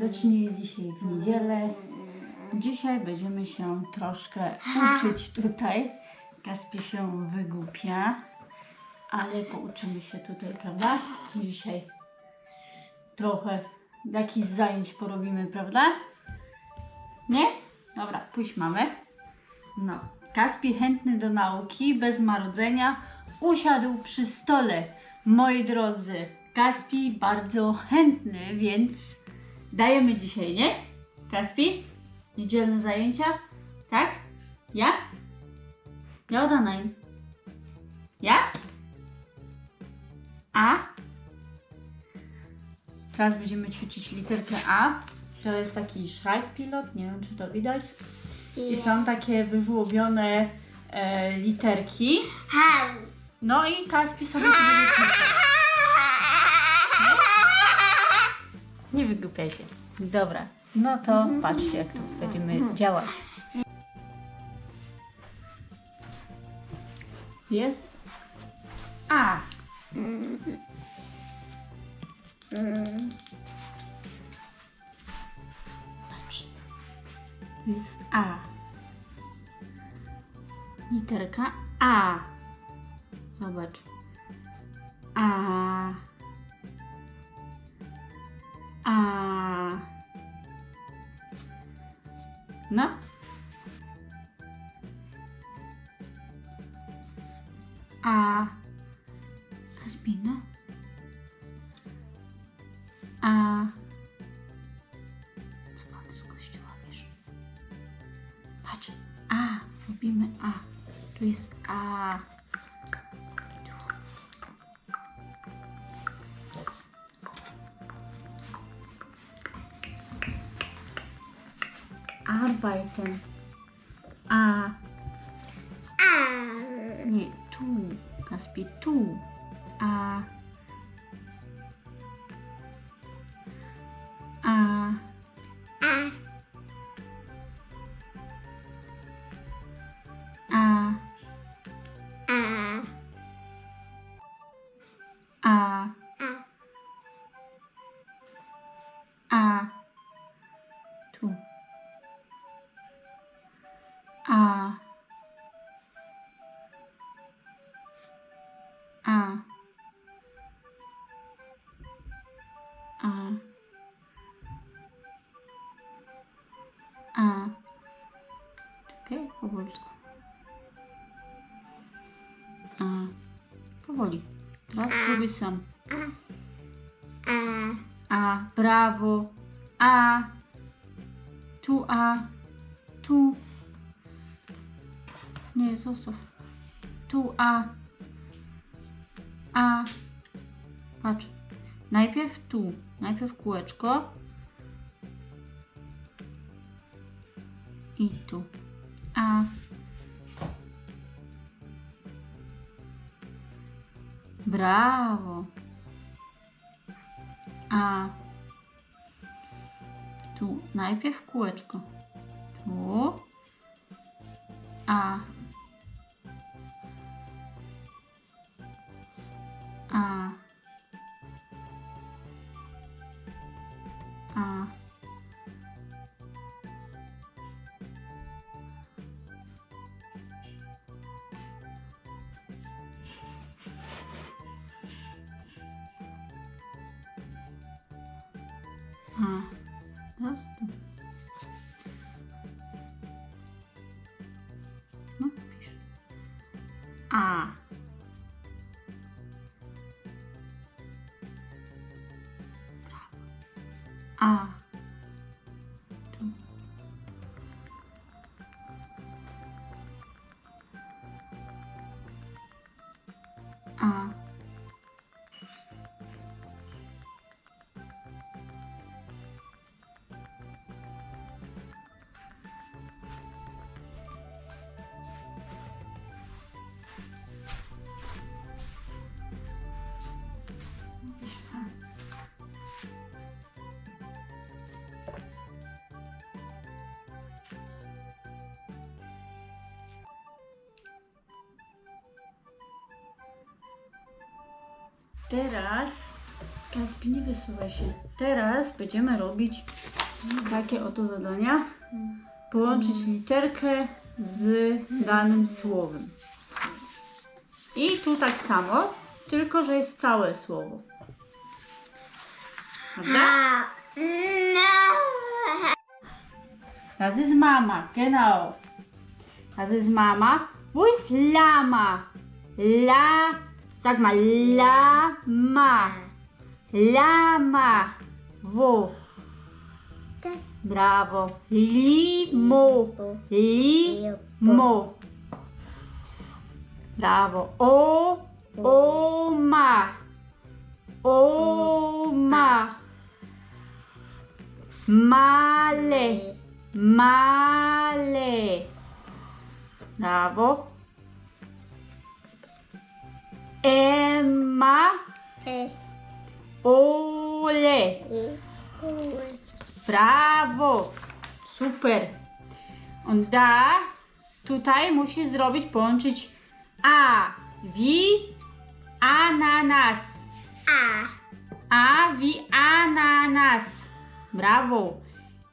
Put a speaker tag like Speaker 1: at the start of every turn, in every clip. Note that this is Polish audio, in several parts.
Speaker 1: serdecznie. Dzisiaj w niedzielę. Dzisiaj będziemy się troszkę uczyć tutaj. Kaspi się wygłupia, ale pouczymy się tutaj, prawda? Dzisiaj trochę jakichś zajęć porobimy, prawda? Nie? Dobra, pójdź mamy. No, Kaspi chętny do nauki, bez marudzenia, usiadł przy stole. Moi drodzy, Kaspi bardzo chętny, więc dajemy dzisiaj, nie? Kaspi? Niedzielne zajęcia? Tak? Ja? Ja oder nein? Ja? A? Teraz będziemy ćwiczyć literkę A. To jest taki Schreibpilot, nie wiem czy to widać. I są takie wyżłobione e, literki. No i Kaspi sobie tu będzie pisać. Nie wygłupiaj się. Dobra, no to patrzcie jak tu będziemy działać. Jest A. Patrz. To jest A. Literka A. Zobacz. A. a. Na a. As Arbeiten. A.
Speaker 2: A.
Speaker 1: Nie, tu. Kaspi, tu. A. Powoli. Teraz spróbuj sam.
Speaker 2: A.
Speaker 1: A, brawo. A. Tu A. Tu. Nie, zostaw. Tu A. A. Patrz. Najpierw tu. Najpierw kółeczko. I tu. A. Brawo. A. Tu najpierw kółeczko. Tu. A. A. A. A. Teraz Kaspi, nie wysuwaj się. Teraz będziemy robić takie oto zadania. Połączyć literkę z danym słowem. I tu tak samo, tylko że jest całe słowo. Prawda? Das ist Mama, genau. Das ist Mama. Wo ist Lama? La, sag mal, Lama. Lama. Wo?
Speaker 2: Tak.
Speaker 1: Brawo. Limo. Limo. Brawo. O, oma. Oma. Male. Male. Emma.
Speaker 2: E.
Speaker 1: Ole.
Speaker 2: E. U.
Speaker 1: Brawo. Super. Da tutaj musisz zrobić, połączyć A. Wie ananas.
Speaker 2: A.
Speaker 1: A wie ananas. Brawo.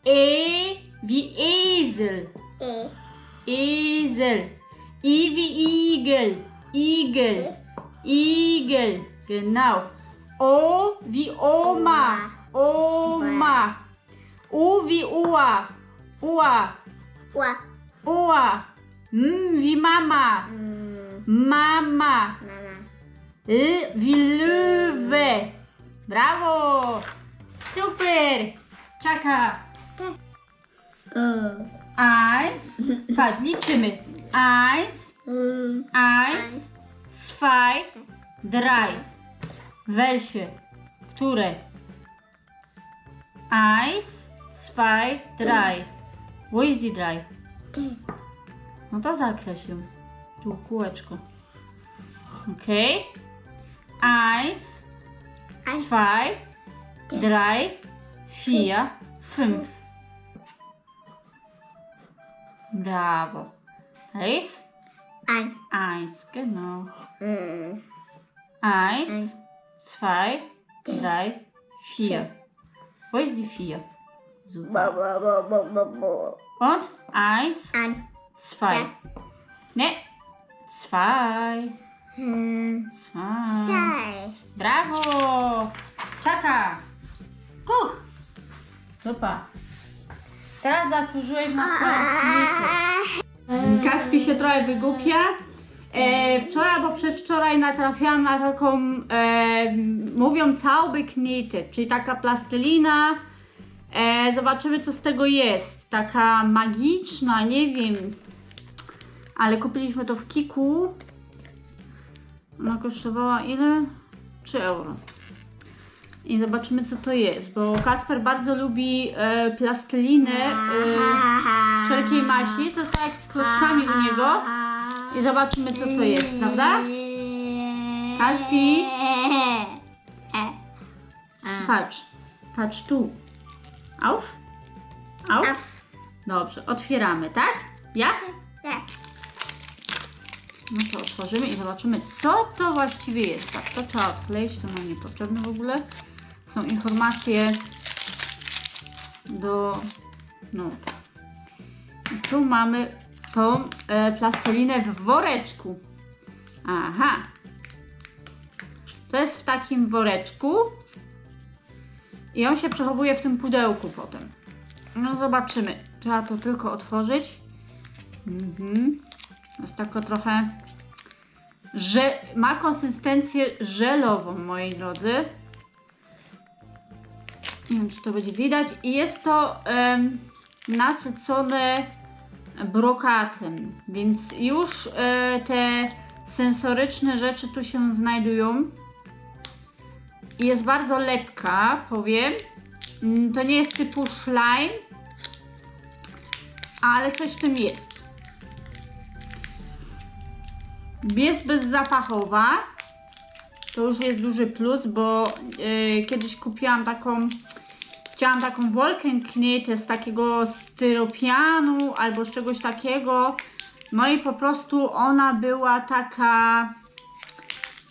Speaker 1: E wie Esel.
Speaker 2: E.
Speaker 1: Esel. I wie Igel. Igel. Igel. Genau. O wie Oma. Oma. U wie Ua. Ua.
Speaker 2: Ua.
Speaker 1: Ua. M wie Mama.
Speaker 2: Mm.
Speaker 1: Mama. L wie Löwe. Brawo. Super. Czaka.
Speaker 2: Mm.
Speaker 1: Eins. Patrz, liczymy. Eins.
Speaker 2: Mm.
Speaker 1: Eins, zwei, drei. Welche? Które? Eins, zwei, drei. Wo ist die drei? No to zakreśl ją. Tu kółeczko. Okay. Eins,
Speaker 2: Eins.
Speaker 1: zwei, drei, vier, fünf. Brawo. Eins,
Speaker 2: Ein.
Speaker 1: eins, genau.
Speaker 2: Mm.
Speaker 1: Eins,
Speaker 2: Eins.
Speaker 1: zwei, drei, vier. Wo ist die vier? Super.
Speaker 2: bo, bo, bo.
Speaker 1: Und eins,
Speaker 2: Ein.
Speaker 1: zwei. Ne, zwei.
Speaker 2: Mm.
Speaker 1: Zwei.
Speaker 2: Zwei.
Speaker 1: Brawo! Czaka! Huch! Super. Teraz zasłużyłeś na twoją Kaspi się trochę wygłupia. E, wczoraj albo przedwczoraj natrafiłam na taką, e, mówią Zauberknete, czyli taka plastelina. E, zobaczymy co z tego jest. Taka magiczna, nie wiem. Ale kupiliśmy to w Kiku. Ona kosztowała ile? 3 euro. I zobaczymy co to jest, bo Kasper bardzo lubi e, plasteliny e, wszelkiej maści. To jest tak jak z klockami u niego. I zobaczymy co to jest, prawda? Kaspi? Patrz, patrz tu. Auf? Auf?
Speaker 2: Auf.
Speaker 1: Dobrze, otwieramy, tak? Ja?
Speaker 2: Tak.
Speaker 1: No to otworzymy i zobaczymy, co to właściwie jest. Tak, to trzeba odkleić, to nam niepotrzebne w ogóle. Są informacje do... No. I tu mamy tą e, plastelinę w woreczku. Aha. To jest w takim woreczku. I on się przechowuje w tym pudełku potem. No zobaczymy. Trzeba to tylko otworzyć. Mhm. Jest tako trochę. Że ma konsystencję żelową, moi drodzy. Nie wiem, czy to będzie widać. I jest to em, nasycone brokatem, więc już e, te sensoryczne rzeczy tu się znajdują. Jest bardzo lepka, powiem. Mm, To nie jest typu slime, ale coś w tym jest. Jest bezzapachowa. To już jest duży plus, bo e, kiedyś kupiłam taką, chciałam taką Wolkenknete z takiego styropianu albo z czegoś takiego. No i po prostu ona była taka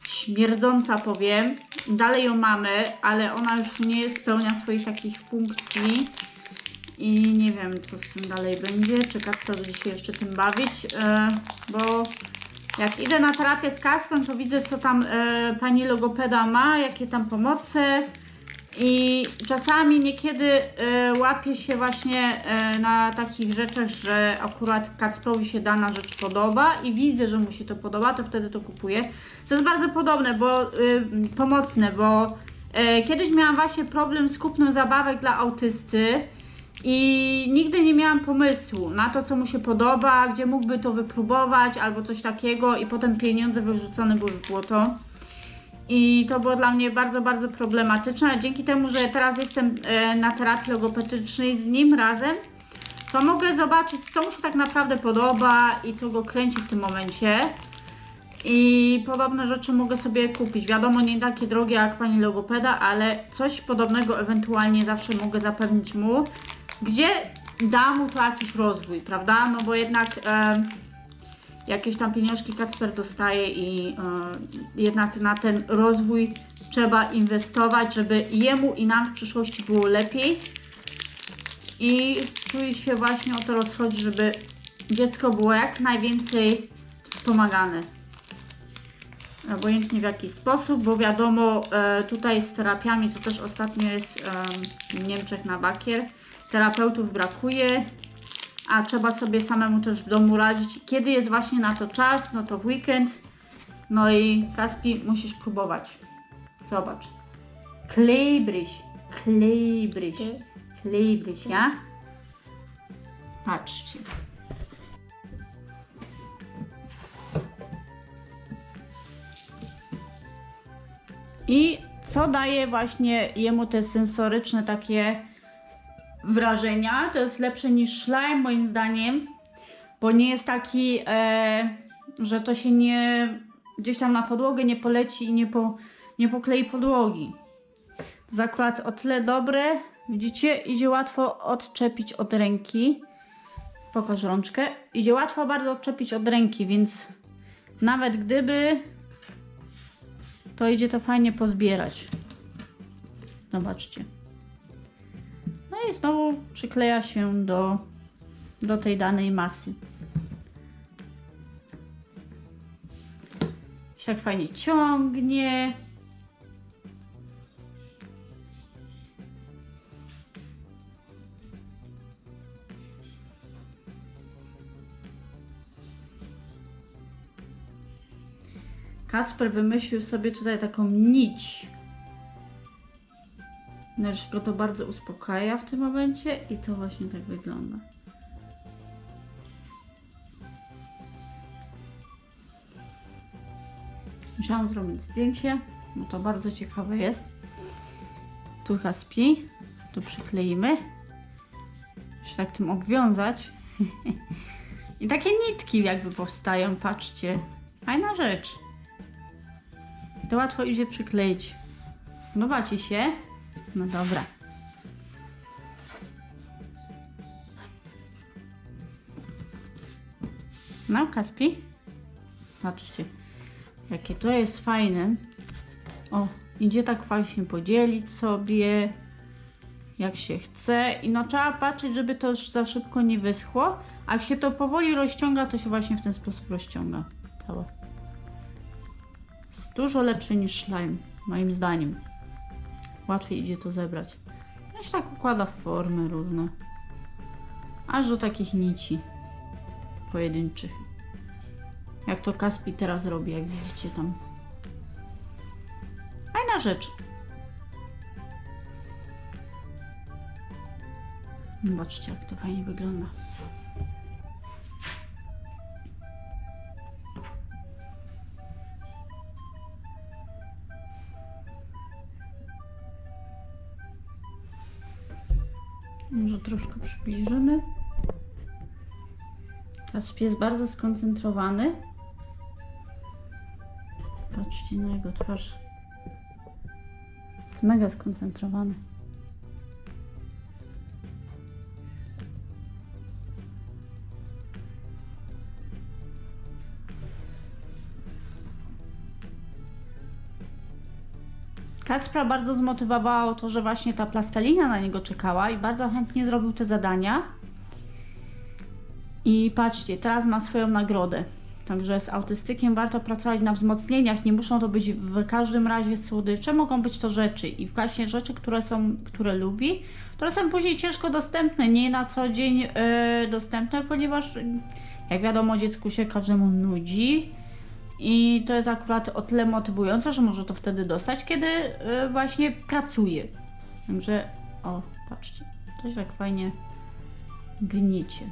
Speaker 1: śmierdząca, powiem. dalej ją mamy, ale ona już nie spełnia swoich takich funkcji. I nie wiem, co z tym dalej będzie. Czy Kacper będzie się jeszcze tym bawić, e, bo jak idę na terapię z Kasprem, to widzę, co tam e, pani logopeda ma, jakie tam pomoce. I czasami niekiedy e, łapie się właśnie e, na takich rzeczach, że akurat Kacprowi się dana rzecz podoba i widzę, że mu się to podoba, to wtedy to kupuję. To jest bardzo podobne, bo y, pomocne, bo e, kiedyś miałam właśnie problem z kupnem zabawek dla autysty i nigdy nie miałam pomysłu na to, co mu się podoba, gdzie mógłby to wypróbować albo coś takiego i potem pieniądze wyrzucone były w błoto. I to było dla mnie bardzo, bardzo problematyczne. Dzięki temu, że teraz jestem e, na terapii logopedycznej z nim razem, to mogę zobaczyć, co mu się tak naprawdę podoba i co go kręci w tym momencie. I podobne rzeczy mogę sobie kupić. Wiadomo, nie takie drogie jak pani logopeda, ale coś podobnego ewentualnie zawsze mogę zapewnić mu, gdzie da mu to jakiś rozwój, prawda? No bo jednak jakieś tam pieniążki Kacper dostaje i e, jednak na ten rozwój trzeba inwestować, żeby jemu i nam w przyszłości było lepiej. I czuję się właśnie o to rozchodzi, żeby dziecko było jak najwięcej wspomagane. Obojętnie w jaki sposób, bo wiadomo, e, tutaj z terapiami to też ostatnio jest e, w Niemczech na bakier. Terapeutów brakuje, a trzeba sobie samemu też w domu radzić. Kiedy jest właśnie na to czas, no to w weekend. No i Kaspi, musisz próbować. Zobacz. Klebrig, klebrig, klebrig, ja? Patrzcie. I co daje właśnie jemu te sensoryczne takie wrażenia? To jest lepsze niż slime moim zdaniem, bo nie jest taki, e, że to się nie gdzieś tam na podłogę nie poleci i nie, po, nie poklei podłogi. Akurat o tyle dobre, widzicie, idzie łatwo odczepić od ręki. Pokaż rączkę. Idzie łatwo bardzo odczepić od ręki, więc nawet gdyby to idzie to fajnie pozbierać. Zobaczcie. I znowu przykleja się do, do tej danej masy. Się tak fajnie ciągnie. Kacper wymyślił sobie tutaj taką nić. Lecz go to bardzo uspokaja w tym momencie i to właśnie tak wygląda. Musiałam zrobić zdjęcie, bo to bardzo ciekawe jest. Tu śpi, tu przykleimy. Jeszcze tak tym obwiązać. I takie nitki jakby powstają, patrzcie. Fajna rzecz. To łatwo idzie przykleić. Podoba Ci się? No dobra. No, Kaspi? Patrzcie, jakie to jest fajne. O, idzie tak właśnie podzielić sobie, jak się chce. I no trzeba patrzeć, żeby to już za szybko nie wyschło. A jak się to powoli rozciąga, to się właśnie w ten sposób rozciąga całe. Jest dużo lepszy niż slime, moim zdaniem. Łatwiej idzie to zebrać. No się tak układa w formy różne. Aż do takich nici pojedynczych. Jak to Kaspi teraz robi, jak widzicie tam. Fajna rzecz. Zobaczcie, jak to fajnie wygląda. Może troszkę przybliżymy. Kasp jest bardzo skoncentrowany. Patrzcie na jego twarz. Jest mega skoncentrowany. Kacpra bardzo zmotywowało to, że właśnie ta plastelina na niego czekała i bardzo chętnie zrobił te zadania. I patrzcie, teraz ma swoją nagrodę. Także z autystykiem warto pracować na wzmocnieniach. Nie muszą to być w każdym razie słodycze, mogą być to rzeczy. I właśnie rzeczy, które są, które lubi, które są później ciężko dostępne, nie na co dzień yy, dostępne, ponieważ jak wiadomo, dziecku się każdemu nudzi. I to jest akurat o tyle motywujące, że może to wtedy dostać, kiedy yy, właśnie pracuje. Także, o, patrzcie, to się tak fajnie gnicie.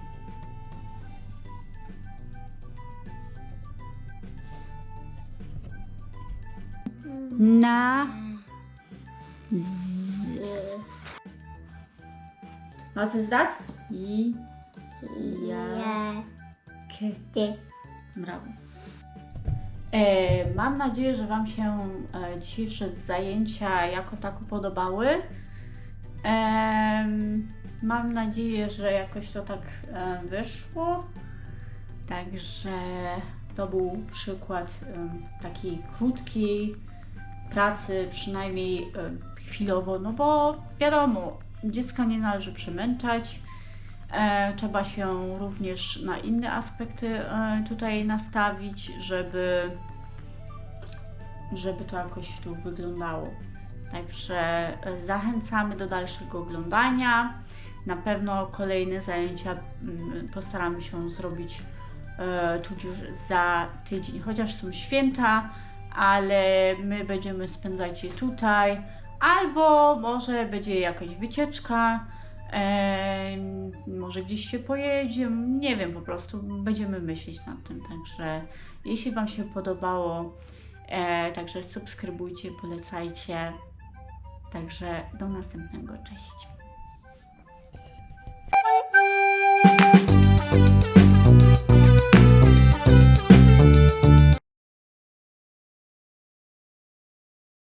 Speaker 1: Na
Speaker 2: Z.
Speaker 1: Was ist das? I. Ja.
Speaker 2: Ja.
Speaker 1: K.
Speaker 2: Ty.
Speaker 1: Brawo. E, mam nadzieję, że Wam się e, dzisiejsze zajęcia jako tako podobały. Mam nadzieję, że jakoś to tak e, wyszło. Także to był przykład takiej krótkiej pracy, przynajmniej chwilowo, no bo wiadomo, dziecka nie należy przemęczać. E, trzeba się również na inne aspekty e, tutaj nastawić, żeby, żeby to jakoś tu wyglądało. Także e, zachęcamy do dalszego oglądania. Na pewno kolejne zajęcia postaramy się zrobić tudzież za tydzień, chociaż są święta, ale my będziemy spędzać je tutaj, albo może będzie jakaś wycieczka. Może gdzieś się pojedzie, nie wiem, po prostu będziemy myśleć nad tym. Także jeśli Wam się podobało, e, także subskrybujcie, polecajcie. Także do następnego, cześć.